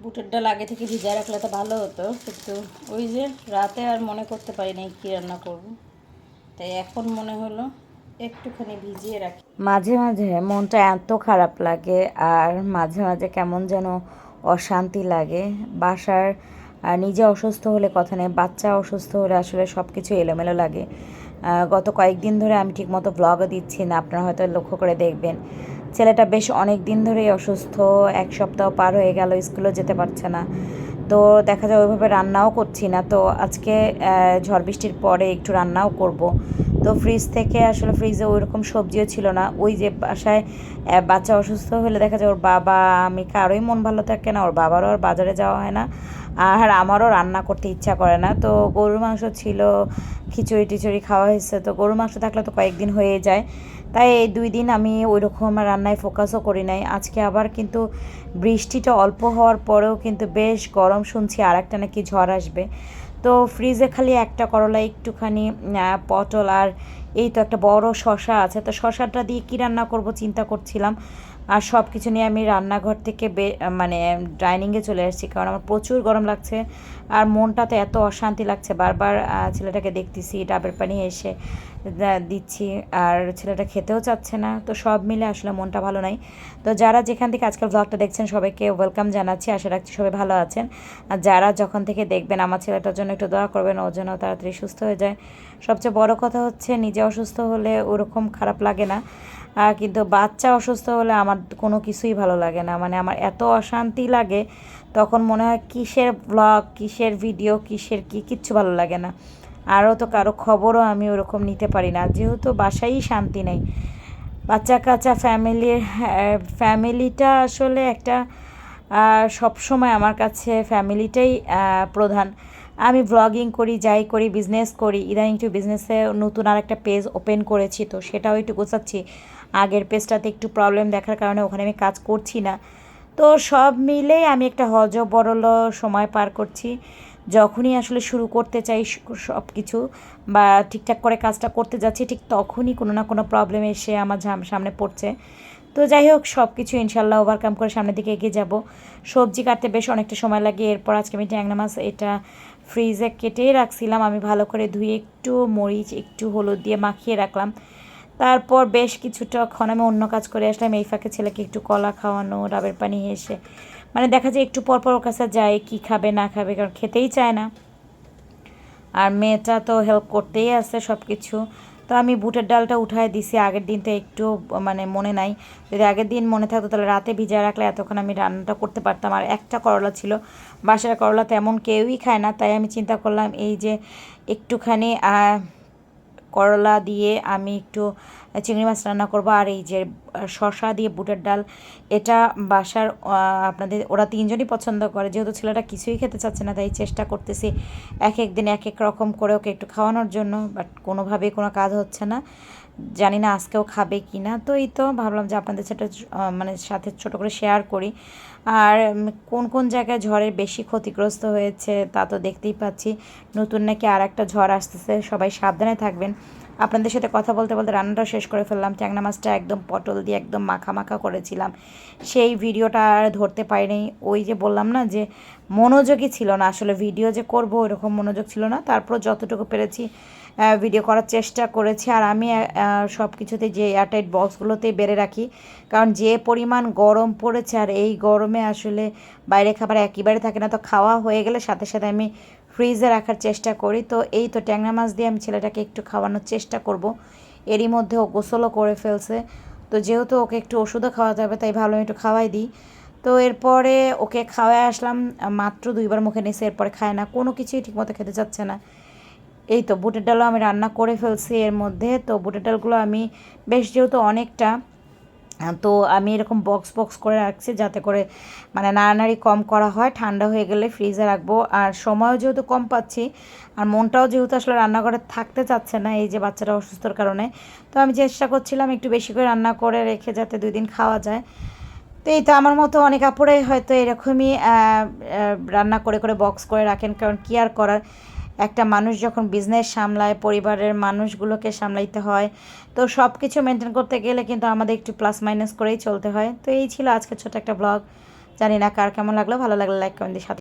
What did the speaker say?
বুটের ডাল আগে থেকে ভিজায় রাখলে তো ভালো হতো, কিন্তু ওই যে রাতে আর মনে করতে পারি নাই কী রান্না করব। তাই এখন মনে হলো একটুখানি ভিজিয়ে রাখি। মাঝে মাঝে মনটা এত খারাপ লাগে আর মাঝে মাঝে কেমন যেন অশান্তি লাগে। বাসার নিজে অসুস্থ হলে কথা নেই, বাচ্চা অসুস্থ হলে আসলে সব কিছু এলোমেলো লাগে। গত কয়েকদিন ধরে আমি ঠিকমতো ব্লগও দিচ্ছি না, আপনারা হয়তো লক্ষ্য করে দেখবেন। ছেলেটা বেশ অনেক দিন ধরেই অসুস্থ, এক সপ্তাহ পার হয়ে গেল, স্কুলেও যেতে পারছে না। তো দেখা যায় ওইভাবে রান্নাও করছি না। তো আজকে ঝড় বৃষ্টির পরে একটু রান্নাও করব। তো ফ্রিজ থেকে আসলে ফ্রিজে ওই রকম সবজিও ছিল না। ওই যে বাসায় বাচ্চা অসুস্থ হলে দেখা যায় ওর বাবা, আমি কারোই মন ভালো থাকে না, ওর বাবারও আর বাজারে যাওয়া হয় না। আর আমারও রান্না করতে ইচ্ছা করে না। তো গরুর মাংস ছিল খিচুড়ি টিচুড়ি খাওয়া হয়েছে। তো গরুর মাংস থাকলে তো কয়েকদিন হয়ে যায়। তাই এই দুই দিন আমি ওই রকম রান্নায় ফোকাসও করি নাই। আজকে আবার কিন্তু বৃষ্টিটা অল্প হওয়ার পরেও কিন্তু বেশ গরম শুনছি আর একটা নাকি ঝড় আসবে। তো ফ্রিজে খালি একটা করলা, একটুখানি পটল আর এই তো একটা বড় শশা আছে। তো শশাটা দিয়ে কী রান্না করব চিন্তা করছিলাম। আর সব কিছু নিয়ে আমি রান্নাঘর থেকে বে মানে ডাইনিংয়ে চলে এসেছি কারণ আমার প্রচুর গরম লাগছে আর মনটাতে এত অশান্তি লাগছে। বারবার ছেলেটাকে দেখতেছি, ডাবের পানি এসে দিচ্ছি আর ছেলেটা খেতেও চাচ্ছে না। তো সব মিলে আসলে মনটা ভালো নাই। তো যারা যেখান থেকে আজকাল ব্লগটা দেখছেন সবাইকে ওয়েলকাম জানাচ্ছি। আশা রাখছি সবাই ভালো আছেন। আর যারা যখন থেকে দেখবেন আমার ছেলেটার জন্য একটু দোয়া করবেন, ওর জন্য তাড়াতাড়ি সুস্থ হয়ে যায়। সবচেয়ে বড় কথা হচ্ছে, নিজে অসুস্থ হলে ওরকম খারাপ লাগে না। কিন্তু বাচ্চা অসুস্থ হলে আমার কোনো কিছুই ভালো লাগে না। মানে আমার এত অশান্তি লাগে, তখন মনে হয় কিসের ব্লগ কিসের ভিডিও কিসের কি, কিচ্ছু ভালো লাগে না। আরও তো কারও খবরও আমি ওরকম নিতে পারি না, যেহেতু বাসায়ই শান্তি নেই। বাচ্চা কাচ্চা ফ্যামিলির ফ্যামিলিটা আসলে একটা সব সময় আমার কাছে ফ্যামিলিটাই প্রধান। আমি ব্লগিং করি, যাই করি বিজনেস করি, ইদানিং একটু বিজনেসে নতুন আর একটা পেজ ওপেন করেছি, তো সেটাও একটু গোছাচ্ছি। আগের পেজটাতে একটু প্রবলেম দেখার কারণে ওখানে আমি কাজ করছি না। তো সব মিলেই আমি একটা হজ বরল সময় পার করছি। যখনই আসলে শুরু করতে চাই সব কিছু বা ঠিকঠাক করে কাজটা করতে যাচ্ছি, ঠিক তখনই কোনো না কোনো প্রবলেম এসে আমার সামনে পড়ছে। তো যাই হোক সব কিছু ইনশাল্লাহ ওভারকাম করে সামনের দিকে এগিয়ে যাব। সবজি কাটতে বেশ অনেকটা সময় লাগে, এরপর আজকে আমি ট্যাংরা মাছ এটা ফ্রিজে কেটেই রাখছিলাম। আমি ভালো করে ধুয়ে একটু মরিচ, একটু হলুদ দিয়ে মাখিয়ে রাখলাম। তারপর বেশ কিছুটাক্ষণ আমি অন্য কাজ করে আসলাম। এই ফাঁকে ছেলেকে একটু কলা খাওয়ানো ডাবের পানি এসে মানে দেখা যায় একটু পরপর পর ওর কাছে যায় কী খাবে, না খাবে, কারণ খেতেই চায় না। আর মেয়েটা তো হেল্প করতেই আছে সব কিছু তো আমি বুটের ডালটা উঠায় দিছি। আগের দিন তো একটু মানে মনে নাই। যদি আগের দিন মনে থাকতো, তাহলে রাতে ভিজায় রাখলে এতক্ষণ আমি রান্নাটা করতে পারতাম। আর একটা করলা ছিল। বাসার করলা তেমন কেউই খায় না। তাই আমি চিন্তা করলাম, এই যে একটুখানি করলা দিয়ে আমি একটু চিংড়ি মাছ রান্না করব। আর এই যে শশা দিয়ে বুটের ডাল, এটা বাসার আপনাদের, ওরা তিনজনই পছন্দ করে। যেহেতু ছেলেটা কিছুই খেতে চাচ্ছে না, তাই চেষ্টা করতেছি এক এক দিন এক এক রকম করে ওকে একটু খাওয়ানোর জন্য বাট কোনোভাবেই কোনো কাজ হচ্ছে না। জানি না আজকেও খাবে কি না। তো এই তো ভাবলাম যে আপনাদের সাথে মানে সাথে ছোট করে শেয়ার করি। আর কোন কোন জায়গায় ঝড়ের বেশি ক্ষতিগ্রস্ত হয়েছে তা তো দেখতেই পাচ্ছি। নতুন নাকি আর একটা ঝড় আসতেছে, সবাই সাবধানে থাকবেন। আপনাদের সাথে কথা বলতে বলতে রান্নাটা শেষ করে ফেললাম। ট্যাংরা মাছটা একদম পটল দিয়ে একদম মাখা মাখা করেছিলাম। সেই ভিডিওটা আর ধরতে পারিনি। ওই যে বললাম না যে, মনোযোগই ছিল না। আসলে ভিডিও যে করব ওইরকম মনোযোগ ছিল না। তারপর যতটুকু পেরেছি ভিডিও করার চেষ্টা করেছি। আর আমি সব কিছুতে যে এয়ারটাইট বক্সগুলোতেই বেড়ে রাখি, কারণ যে পরিমাণ গরম পড়েছে আর এই গরমে আসলে বাইরে খাবার একেবারে থাকে না, তো খাওয়া হয়ে গেলে সাথে সাথে আমি ফ্রিজে রাখার চেষ্টা করি। তো এই তো ট্যাংরা মাছ দিয়ে আমি ছেলেটাকে একটু খাওয়ানোর চেষ্টা করব। এরই মধ্যে ও গোসলও করে ফেলছে। তো যেহেতু ওকে একটু ওষুধও খাওয়াতে হবে, তাই ভালো একটু খাওয়াই দিই। তো এরপরে ওকে খাওয়ায় আসলাম, মাত্র দুইবার মুখে নিয়েছে এরপরে খায় না। কোনো কিছুই ঠিকমতো খেতে চাচ্ছে না। এই তো বুটের ডালও আমি রান্না করে ফেলছি এর মধ্যে। তো বুটের ডালগুলো আমি, বেশ যেহেতু অনেকটা তো আমি এরকম বক্স বক্স করে রাখছি যাতে করে মানে নাড়ানাড়ি কম করা হয়, ঠান্ডা হয়ে গেলে ফ্রিজে রাখব। আর সময়ও যেহেতু কম পাচ্ছি, আর মনটাও যেহেতু আসলে রান্নাঘরে থাকতে চাচ্ছে না, এই যে বাচ্চাটা অসুস্থর কারণে, তো আমি চেষ্টা করছিলাম একটু বেশি করে রান্না করে রেখে যাতে দুই দিন খাওয়া যায়। তো এই তো আমার মতো অনেক আপুরাই হয়তো এরকমই রান্না করে করে বক্স করে রাখেন, কারণ কি আর করার? একটা মানুষ যখন বিজনেস সামলায়, পরিবারের মানুষগুলোকে সামলাইতে হয়, তো সব কিছু মেনটেন করতে গেলে কিন্তু আমাদের একটু প্লাস মাইনাস করেই চলতে হয়। তো এই ছিল আজকের ছোট একটা ব্লগ জানি না কার কেমন লাগল, ভালো লাগলে লাইক কমেন্ট দিয়ে সাথে